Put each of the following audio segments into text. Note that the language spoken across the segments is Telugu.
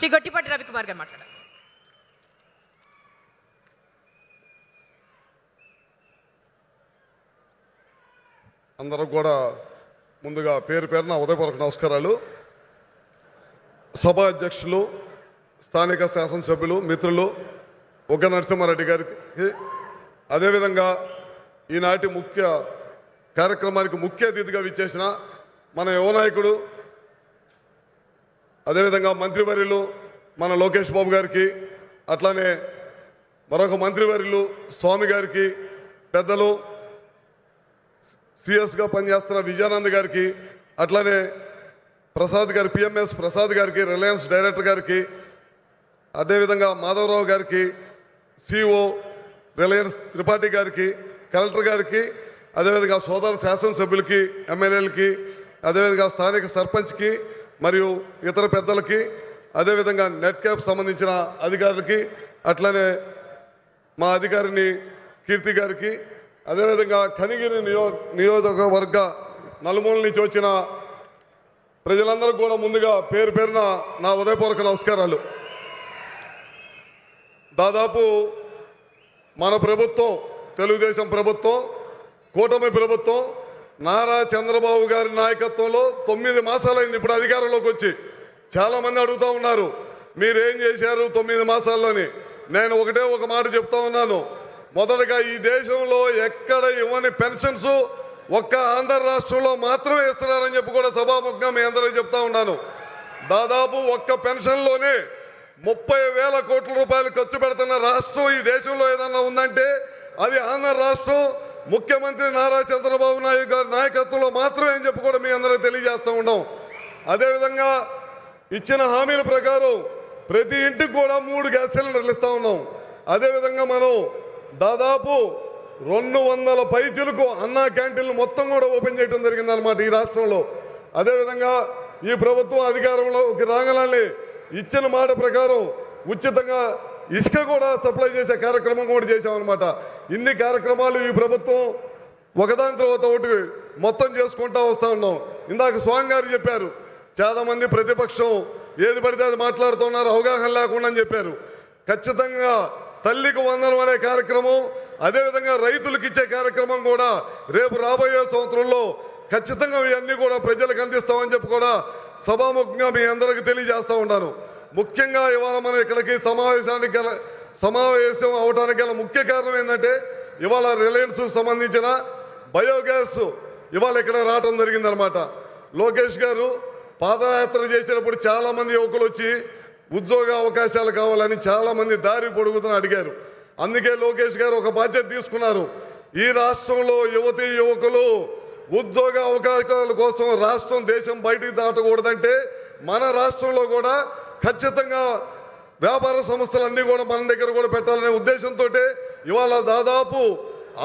శ్రీ గొట్టిపాటి రవికుమార్ గారు మాట్లాడారు. అందరూ కూడా ముందుగా పేరు పేరున ఉదయపూర్వక నమస్కారాలు. సభ అధ్యక్షులు స్థానిక శాసనసభ్యులు మిత్రులు ఉగ్గ నరసింహారెడ్డి గారికి. అదేవిధంగా ఈనాటి ముఖ్య కార్యక్రమానికి ముఖ్య అతిథిగా విచ్చేసిన మన యువనాయకుడు అదేవిధంగా మంత్రివర్యులు మన లోకేష్ బాబు గారికి అట్లానే మరొక మంత్రివర్యులు స్వామి గారికి పెద్దలు సిఎస్గా పనిచేస్తున్న విజయానంద్ గారికి అట్లానే ప్రసాద్ గారి పిఎంఎస్ ప్రసాద్ గారికి రిలయన్స్ డైరెక్టర్ గారికి అదేవిధంగా మాధవరావు గారికి సిఓ రిలయన్స్ త్రిపాఠి గారికి కలెక్టర్ గారికి అదేవిధంగా సోదర శాసనసభ్యులకి ఎమ్మెల్యేలకి అదేవిధంగా స్థానిక సర్పంచ్కి మరియు ఇతర పెద్దలకి అదేవిధంగా నెట్ క్యాప్ సంబంధించిన అధికారులకి అట్లనే మా అధికారిని కీర్తి గారికి అదేవిధంగా కనిగిరి నియో నియోజకవర్గ నలుమూల నుంచి వచ్చిన ప్రజలందరూ కూడా ముందుగా పేరు పేరున నా ఉదయపూర్వక నమస్కారాలు. దాదాపు మన ప్రభుత్వం తెలుగుదేశం ప్రభుత్వం కూటమి ప్రభుత్వం నారా చంద్రబాబు గారి నాయకత్వంలో తొమ్మిది మాసాలైంది ఇప్పుడు అధికారంలోకి వచ్చి. చాలామంది అడుగుతూ ఉన్నారు మీరేం చేశారు తొమ్మిది మాసాల్లోని? నేను ఒకటే ఒక మాట చెప్తా ఉన్నాను. మొదటగా ఈ దేశంలో ఎక్కడ ఇవ్వని పెన్షన్స్ ఒక్క ఆంధ్ర రాష్ట్రంలో మాత్రమే ఇస్తున్నారని చెప్పి కూడా సభాముఖంగా మీ అందరికీ చెప్తా ఉన్నాను. దాదాపు ఒక్క పెన్షన్లోనే ముప్పై వేల కోట్ల రూపాయలు ఖర్చు పెడుతున్న రాష్ట్రం ఈ దేశంలో ఏదన్నా ఉందంటే అది ఆంధ్ర రాష్ట్రం ముఖ్యమంత్రి నారా చంద్రబాబు నాయుడు గారి నాయకత్వంలో మాత్రమే అని చెప్పి కూడా మీ అందరికీ తెలియజేస్తూ ఉన్నాం అదేవిధంగా ఇచ్చిన హామీల ప్రకారం ప్రతి ఇంటికి కూడా మూడు గ్యాస్ సిలిండర్లు ఇస్తూ ఉన్నాం. అదేవిధంగా మనం దాదాపు రెండు వందల పైచులకు అన్నా క్యాంటీన్లు మొత్తం కూడా ఓపెన్ చేయడం జరిగింది అనమాట ఈ రాష్ట్రంలో. అదేవిధంగా ఈ ప్రభుత్వం అధికారంలోకి రాగలని ఇచ్చిన మాట ప్రకారం ఉచితంగా ఇసుక కూడా సప్లై చేసే కార్యక్రమం కూడా చేసామన్నమాట ఇన్ని కార్యక్రమాలు ఈ ప్రభుత్వం ఒకదాని తర్వాత ఒకటి మొత్తం చేసుకుంటా వస్తూ ఉన్నాం. ఇందాక స్వామి గారు చెప్పారు చాలామంది ప్రతిపక్షం ఏది పడితే అది మాట్లాడుతున్నారు అవగాహన లేకుండా అని చెప్పారు. ఖచ్చితంగా తల్లికి వందనం అనే కార్యక్రమం అదేవిధంగా రైతులకు ఇచ్చే కార్యక్రమం కూడా రేపు రాబోయే సంవత్సరంలో ఖచ్చితంగా ఇవన్నీ కూడా ప్రజలకు అందిస్తామని చెప్పి కూడా సభాముఖంగా మీ అందరికీ తెలియజేస్తూ ఉన్నాను. ముఖ్యంగా ఇవాళ మనం ఇక్కడికి సమావేశానికి గల సమావేశం అవడానికి గల ముఖ్య కారణం ఏంటంటే ఇవాళ రిలయన్స్ సంబంధించిన బయోగ్యాస్ ఇవాళ ఇక్కడ రావటం జరిగిందనమాట లోకేష్ గారు పాదయాత్ర చేసినప్పుడు చాలామంది యువకులు వచ్చి ఉద్యోగ అవకాశాలు కావాలని చాలామంది దారి పొడుగుతున్న అడిగారు. అందుకే లోకేష్ గారు ఒక బాధ్యత తీసుకున్నారు. ఈ రాష్ట్రంలో యువతి యువకులు ఉద్యోగ అవకాశాల కోసం రాష్ట్రం దేశం బయటికి దాటకూడదంటే మన రాష్ట్రంలో కూడా ఖచ్చితంగా వ్యాపార సంస్థలన్నీ కూడా మన దగ్గర కూడా పెట్టాలనే ఉద్దేశంతో ఇవాళ దాదాపు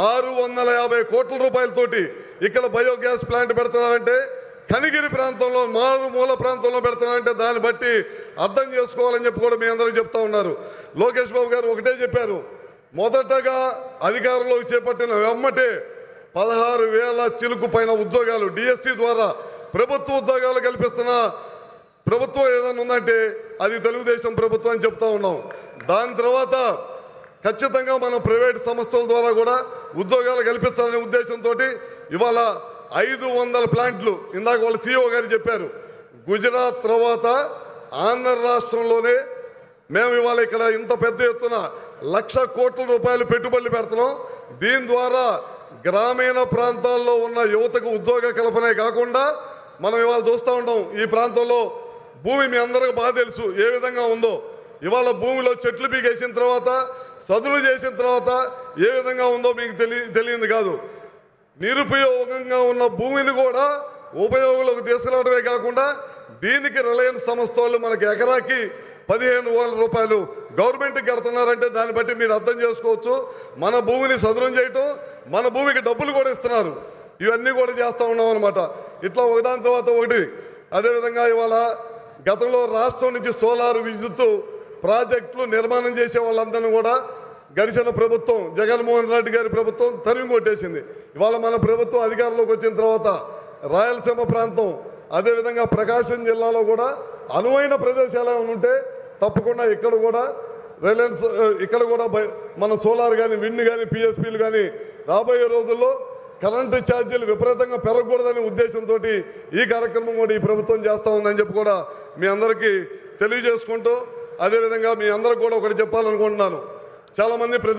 ఆరు వందల యాభై కోట్ల రూపాయలతోటి ఇక్కడ బయోగ్యాస్ ప్లాంట్ పెడుతున్నారంటే కనిగిరి ప్రాంతంలో మారుమూల ప్రాంతంలో పెడుతున్నారంటే దాన్ని బట్టి అర్థం చేసుకోవాలని చెప్పి కూడా మీ అందరికీ చెప్తా ఉన్నారు. లోకేష్ బాబు గారు ఒకటే చెప్పారు మొదటగా అధికారంలోకి చేపట్టిన వెమ్మటే పదహారు వేల చిలుకు పైన ఉద్యోగాలు డిఎస్సి ద్వారా ప్రభుత్వ ఉద్యోగాలు కల్పిస్తున్న ప్రభుత్వం ఏదైనా ఉందంటే అది తెలుగుదేశం ప్రభుత్వం చెప్తా ఉన్నాం. దాని తర్వాత ఖచ్చితంగా మనం ప్రైవేట్ సంస్థల ద్వారా కూడా ఉద్యోగాలు కల్పించాలనే ఉద్దేశంతో ఇవాళ ఐదు వందల ప్లాంట్లు ఇందాక వాళ్ళ సీఓ గారు చెప్పారు. గుజరాత్ తర్వాత ఆంధ్ర రాష్ట్రంలోనే మేము ఇవాళ ఇక్కడ ఇంత పెద్ద ఎత్తున లక్ష కోట్ల రూపాయలు పెట్టుబడులు పెడుతున్నాం. దీని ద్వారా గ్రామీణ ప్రాంతాల్లో ఉన్న యువతకు ఉద్యోగ కల్పనే కాకుండా మనం ఇవాళ చూస్తూ ఉంటాం. ఈ ప్రాంతంలో భూమి మీ అందరికి బాగా తెలుసు. ఏ విధంగా ఉందో. ఇవాళ భూమిలో చెట్లు పీకేసిన తర్వాత సదులు చేసిన తర్వాత ఏ విధంగా ఉందో మీకు తెలియ తెలియదు కాదు. నిరుపయోగంగా ఉన్న భూమిని కూడా ఉపయోగంలోకి తీసుకురావడమే కాకుండా దీనికి రిలయన్స్ సంస్థ వాళ్ళు మనకి ఎకరాకి పదిహేను వేల రూపాయలు గవర్నమెంట్కి కడుతున్నారంటే దాన్ని బట్టి మీరు అర్థం చేసుకోవచ్చు. మన భూమిని సదురం చేయటం మన భూమికి డబ్బులు కూడా ఇస్తున్నారు. ఇవన్నీ కూడా చేస్తూ ఉన్నాం అనమాట ఇట్లా ఒకదాని తర్వాత ఒకటి. అదేవిధంగా ఇవాళ గతంలో రాష్ట్రం నుంచి సోలార్ విద్యుత్ ప్రాజెక్టులు నిర్మాణం చేసే వాళ్ళందరినీ కూడా గడిచిన ప్రభుత్వం జగన్మోహన్ రెడ్డి గారి ప్రభుత్వం తరిమి కొట్టేసింది. ఇవాళ మన ప్రభుత్వం అధికారంలోకి వచ్చిన తర్వాత రాయలసీమ ప్రాంతం అదేవిధంగా ప్రకాశం జిల్లాలో కూడా అనువైన ప్రదేశాలు ఏమైనా ఉంటే తప్పకుండా ఇక్కడ కూడా రిలయన్స్ ఇక్కడ కూడా మన సోలార్ కానీ విండ్ కానీ పిఎస్పీలు కానీ రాబోయే రోజుల్లో కరెంటు ఛార్జీలు విపరీతంగా పెరగకూడదనే ఉద్దేశంతో ఈ కార్యక్రమం కూడా ఈ ప్రభుత్వం చేస్తూ ఉందని చెప్పి కూడా మీ అందరికీ తెలియజేసుకుంటూ అదేవిధంగా మీ అందరికి కూడా ఒకటి చెప్పాలనుకుంటున్నాను. చాలామంది ప్రతి